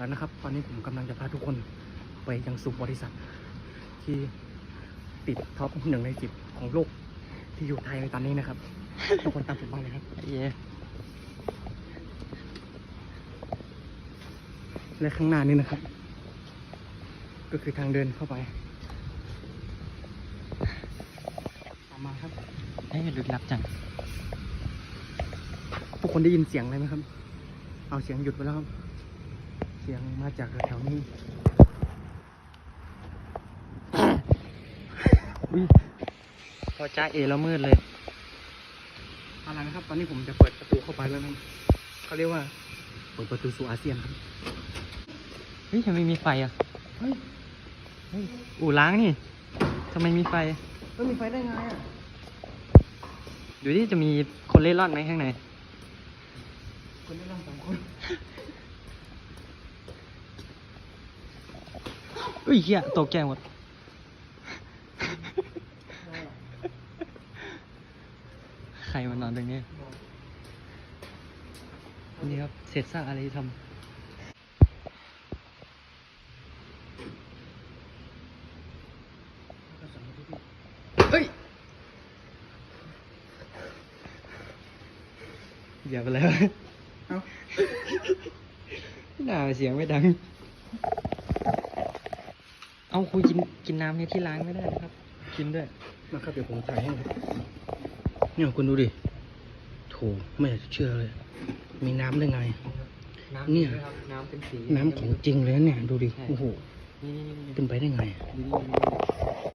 แล้วนะครับ ตอนนี้ผมกำลังจะพาทุกคนไปยังสู่บริษัท ที่ติดท็อปหนึ่งในสิบของโลกที่อยู่ไทยในตอนนี้นะครับ ทุกคนตามผมมาเลยครับเย้และข้างหน้านี้นะครับ ก็คือทางเดินเข้าไปตามมาครับให้ยลึกลับจังทุกคนได้ยินเสียงอะไรไหมครับ เอาเสียงหยุดไปแล้วครับ เสียงมาจากแถวๆนี้อุ้ยพอจ้าเอแล้วมืดเลยเอาละนะครับ ตอนนี้ผมจะเปิดประตูเข้าไปแล้วนะครับเขาเรียกว่าเปิดประตูสู่อาเซียนครับเฮ้ยทำไมมีไฟอะเฮ้ยเฮ้ยอู่ล้างนี่ทำไมมีไฟเฮ้ยมีไฟได้ไงอะดูดิจะมีคนเล่ร่อนไหมข้างในคนได้ร่างสองคน อุ้ยเหี้ยตกใจหมด ใครมานอนตรงนี้ นี่ครับเศษซากอะไรที่ทำเฮ้ยอย่าไปแล้ว เอ้า น่าเสียงไม่ดัง เอาคุยกินกินน้ำในที่ล้างไม่ได้นะครับ กินด้วยนะครับเดี๋ยวผมถ่ายให้ครับเนี่ยคุณดูดิโถไม่อยากจะเชื่อเลย มีน้ำได้ไงน้ำเนี่ยด้วยครับน้ำเป็นสีน้ำของจริงเลยนะเนี่ยดูดิใช่โอ้โหนี่นี่นี่เป็นไปได้ไง นี่นี่นี่